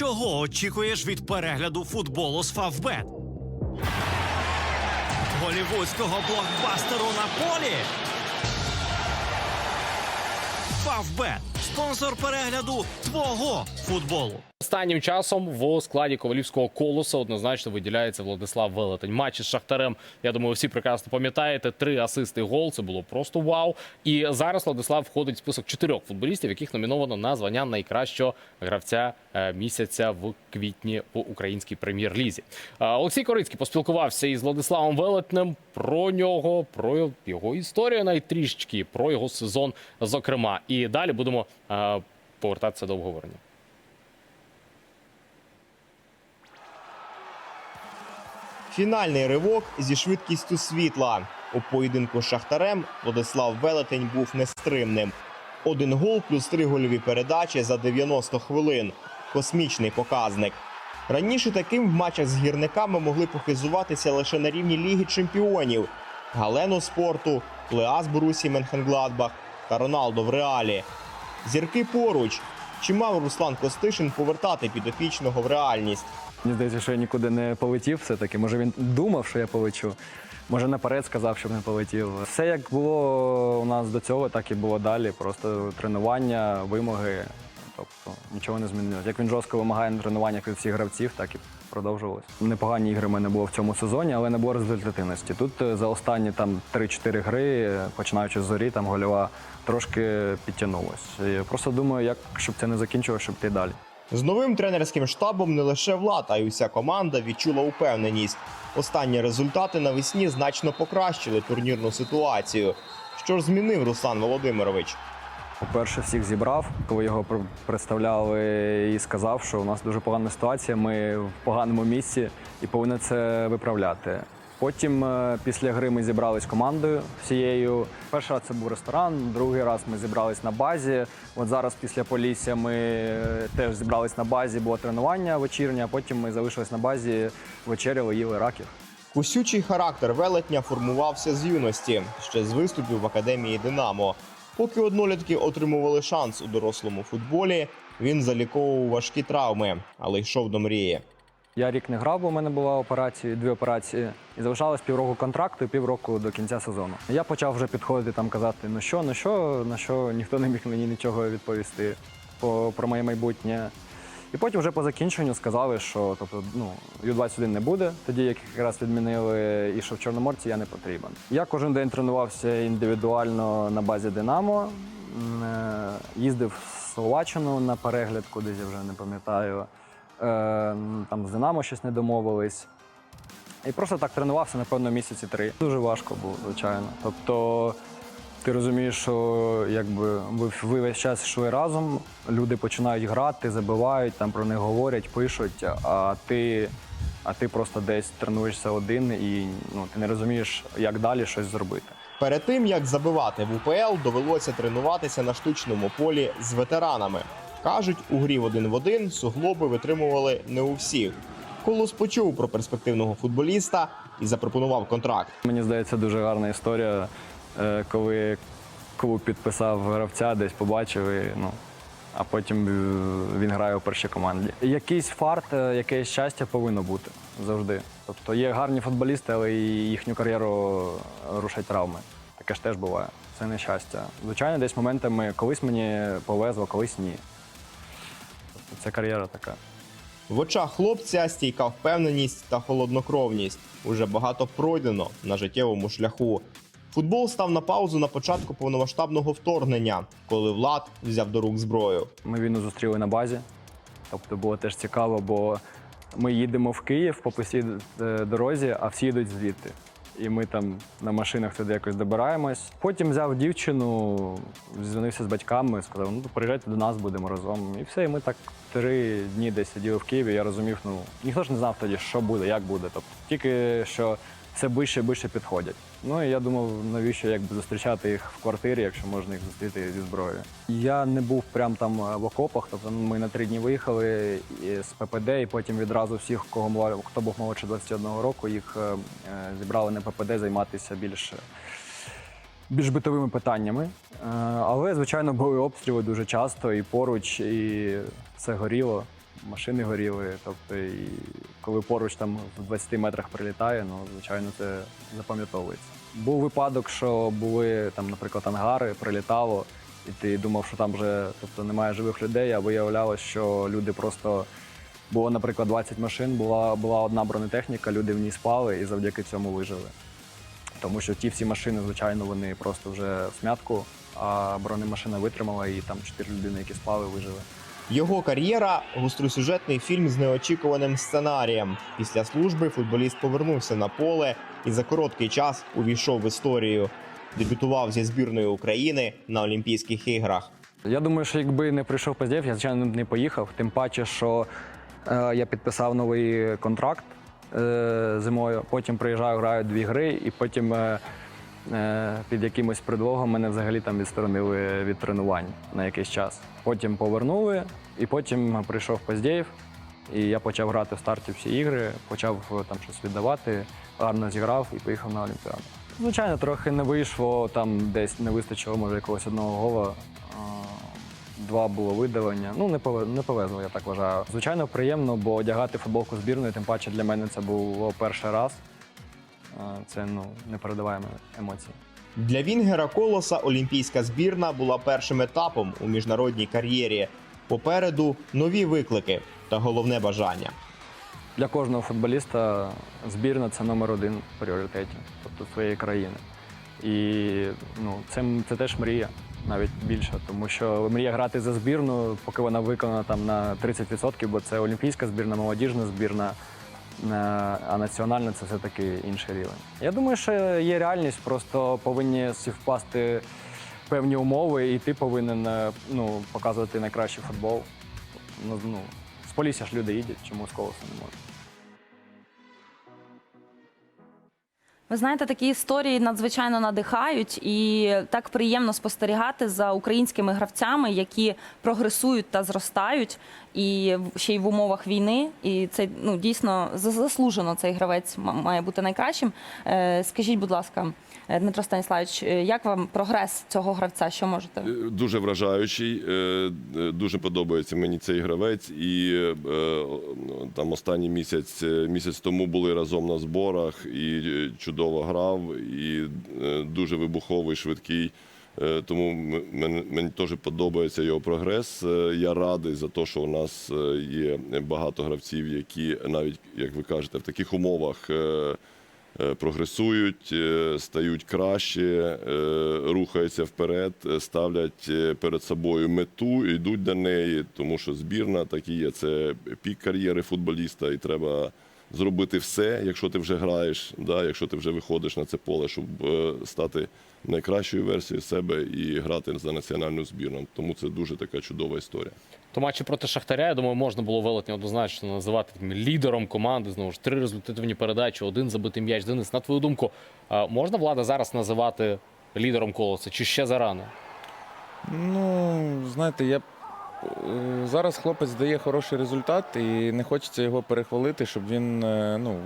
Чого очікуєш від перегляду футболу з Фавбет? Голівудського блокбастеру на полі? Фавбет спонсор перегляду твого футболу. Останнім часом в складі ковалівського колоса однозначно виділяється Владислав Велетень. Матч із Шахтарем. Я думаю, всі прекрасно пам'ятаєте. Три асисти гол. Це було просто вау. І зараз Владислав входить в список чотирьох футболістів, яких номіновано на звання найкращого гравця е, місяця в квітні по українській прем'єр-лізі. Е, Олексій Корицький поспілкувався із Владиславом Велетнем про нього, про його історію найтрішечки, про його сезон, зокрема. І далі будемо е, повертатися до обговорення. Фінальний ривок зі швидкістю світла. У поєдинку з Шахтарем Владислав Велетень був нестримним. Один гол плюс три гольові передачі за 90 хвилин. Космічний показник. Раніше таким в матчах з гірниками могли похизуватися лише на рівні Ліги Чемпіонів. Галену спорту, Леас Борусі Менхенгладбах та Роналдо в Реалі. Зірки поруч. Чи мав Руслан Костишин повертати підопічного в реальність? Мені здається, що я нікуди не полетів все-таки. Може він думав, що я полечу. Може наперед сказав, щоб не полетів. Все як було у нас до цього, так і було далі. Просто тренування, вимоги. Тобто нічого не змінилося. Як він жорстко вимагає на тренуваннях від всіх гравців, так і продовжувалось. Непогані ігри в мене було в цьому сезоні, але не було результативності. Тут е, за останні там 3-4 гри, е, починаючи з зорі, там гольова трошки підтягнулась. І просто думаю, як щоб це не закінчилося, щоб йти далі. З новим тренерським штабом не лише Влад, а й уся команда відчула упевненість. Останні результати навесні значно покращили турнірну ситуацію. Що ж змінив Руслан Володимирович? По-перше, всіх зібрав, коли його представляли і сказав, що у нас дуже погана ситуація, ми в поганому місці і повинні це виправляти. Потім е, після гри ми зібрались командою всією. Перший раз це був ресторан, другий раз ми зібрались на базі. От зараз після Полісся ми е, теж зібрались на базі, було тренування вечірнє, а потім ми залишились на базі, вечеряли, їли раків. Кусючий характер велетня формувався з юності, ще з виступів в академії Динамо. Поки однолітки отримували шанс у дорослому футболі, він заліковував важкі травми, але йшов до мрії. Я рік не грав, бо у мене була операція, дві операції, і залишалось півроку контракту і півроку до кінця сезону. Я почав вже підходити там казати, ну що, ну що, на що ніхто не міг мені нічого відповісти по, про моє майбутнє. І потім вже по закінченню сказали, що тобто, ну, Ю-21 не буде, тоді як якраз відмінили і що в Чорноморці я не потрібен. Я кожен день тренувався індивідуально на базі Динамо, е, їздив в Словаччину на перегляд, кудись я вже не пам'ятаю. Е, Там з Динамо щось не домовились. І просто так тренувався, напевно, місяці три. Дуже важко було, звичайно. Тобто, ти розумієш, що якби ви, весь час йшли разом, люди починають грати, забивають, там про них говорять, пишуть, а ти, а ти просто десь тренуєшся один і ну, ти не розумієш, як далі щось зробити. Перед тим як забивати в УПЛ, довелося тренуватися на штучному полі з ветеранами. Кажуть, у грі в один в один суглоби витримували не у всіх. Колос почув про перспективного футболіста і запропонував контракт. Мені здається, дуже гарна історія, коли клуб підписав гравця, десь побачив, і, ну, а потім е, він грає у першій команді. Якийсь фарт, е, якесь щастя повинно бути завжди. Тобто є гарні футболісти, але їхню кар'єру рушать травми. Таке ж теж буває. Це не щастя. Звичайно, десь моментами колись мені повезло, колись ні. Тобто це кар'єра така. В очах хлопця стійка впевненість та холоднокровність. Уже багато пройдено на життєвому шляху. Футбол став на паузу на початку повномасштабного вторгнення, коли влад взяв до рук зброю. Ми війну зустріли на базі. Тобто було теж цікаво, бо ми їдемо в Київ по постій е, дорозі, а всі йдуть звідти. І ми там на машинах туди якось добираємось. Потім взяв дівчину, дзвонився з батьками, сказав, ну приїжджайте до нас, будемо разом. І все, і ми так три дні десь сиділи в Києві. Я розумів, ну ніхто ж не знав тоді, що буде, як буде. Тобто тільки що все ближче і ближче підходять. Ну і я думав, навіщо якби зустрічати їх в квартирі, якщо можна їх зустріти зі зброєю. Я не був прям там е, в окопах, тобто ми на три дні виїхали з ППД, і потім відразу всіх, кого хто був молодше 21 року, їх е, е, зібрали на ППД займатися більш. Більш битовими питаннями. Але, звичайно, були обстріли дуже часто і поруч, і все горіло. машини горіли. Тобто, і коли поруч там в 20 метрах прилітає, ну звичайно, це запам'ятовується. Був випадок, що були там, наприклад, ангари, прилітало, і ти думав, що там вже тобто, немає живих людей, а виявлялося, що люди просто було, наприклад, 20 машин, була, була одна бронетехніка, люди в ній спали і завдяки цьому вижили. Тому що ті всі машини, звичайно, вони просто вже в смятку, а бронемашина витримала і там чотири людини, які спали, вижили. Його кар'єра гостросюжетний фільм з неочікуваним сценарієм. Після служби футболіст повернувся на поле і за короткий час увійшов в історію. Дебютував зі збірною України на Олімпійських іграх. Я думаю, що якби не прийшов Поздєв, я звичайно не поїхав. Тим паче, що е, я підписав новий контракт е, зимою. Потім приїжджаю, граю дві гри, і потім е, під якимось предлогом мене взагалі там відсторонили від тренувань на якийсь час. Потім повернули, і потім прийшов Поздєєв, і я почав грати в старті всі ігри, почав е, там щось віддавати, гарно зіграв і поїхав на Олімпіаду. Звичайно, трохи не вийшло, там десь не вистачило, може, якогось одного гола. Два було видавання. Ну, не пове- не повезло, я так вважаю. Звичайно, приємно, бо одягати футболку збірної, тим паче для мене це було перший раз. Це ну, непередаваємо емоції. Для Вінгера Колоса олімпійська збірна була першим етапом у міжнародній кар'єрі. Попереду нові виклики та головне бажання. Для кожного футболіста збірна це номер один в пріоритеті, тобто своєї країни. І ну, це, це теж мрія, навіть більше, тому що мрія грати за збірну, поки вона виконана там на 30%, бо це олімпійська збірна, молодіжна збірна, а національне це все-таки інший рівень. Я думаю, що є реальність, просто повинні співпасти певні умови, і ти повинен е, ну, показувати найкращий футбол. Ну, ну, з Полісся ж люди їдять, чому з колоса не можуть. Ви знаєте, такі історії надзвичайно надихають, і так приємно спостерігати за українськими гравцями, які прогресують та зростають, і ще й в умовах війни. І це ну дійсно заслужено цей гравець має бути найкращим. Е, Скажіть, будь ласка, е, Дмитро Станіславович, е, як вам прогрес цього гравця? Що можете? Дуже вражаючий, дуже подобається мені цей гравець. І е, там останній місяць, місяць тому були разом на зборах і е, чудово грав, і е, дуже вибуховий, швидкий. Е, Тому м- мен- мені теж подобається його прогрес. Е, Я радий за те, що у нас є багато гравців, які навіть, як ви кажете, в таких умовах. прогресують, стають краще, рухаються вперед, ставлять перед собою мету, йдуть до неї, тому що збірна так і є. Це пік кар'єри футболіста, і треба зробити все, якщо ти вже граєш, да, якщо ти вже виходиш на це поле, щоб е, стати найкращою версією себе і грати за національну збірну. Тому це дуже така чудова історія. То матчі проти Шахтаря, я думаю, можна було велетня однозначно називати таким лідером команди. Знову ж три результативні передачі, один забитий м'яч. Денис, на твою думку, можна влада зараз називати лідером колоса? Чи ще зарано? Ну, знаєте, я зараз хлопець дає хороший результат, і не хочеться його перехвалити, щоб він е, ну.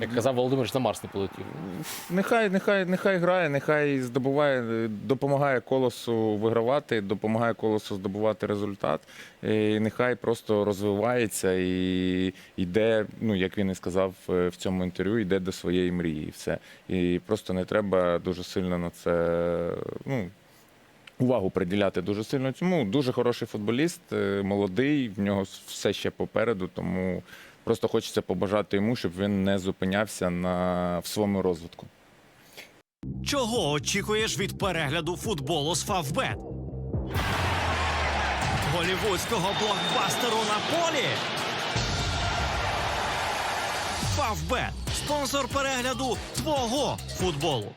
Як казав Володимир, на Марс не полетів. Нехай, нехай, нехай грає, нехай здобуває, е, допомагає колосу вигравати, допомагає колосу здобувати результат. І нехай просто розвивається і йде, ну як він і сказав е, в цьому інтерв'ю, йде до своєї мрії. І все. І просто не треба дуже сильно на це. Ну, Увагу приділяти дуже сильно цьому. Дуже хороший футболіст, е, молодий, в нього все ще попереду, тому просто хочеться побажати йому, щоб він не зупинявся на, в своєму розвитку. Чого очікуєш від перегляду футболу з Фавбет? Голівудського блокбастеру на полі? Фавбет спонсор перегляду твого футболу.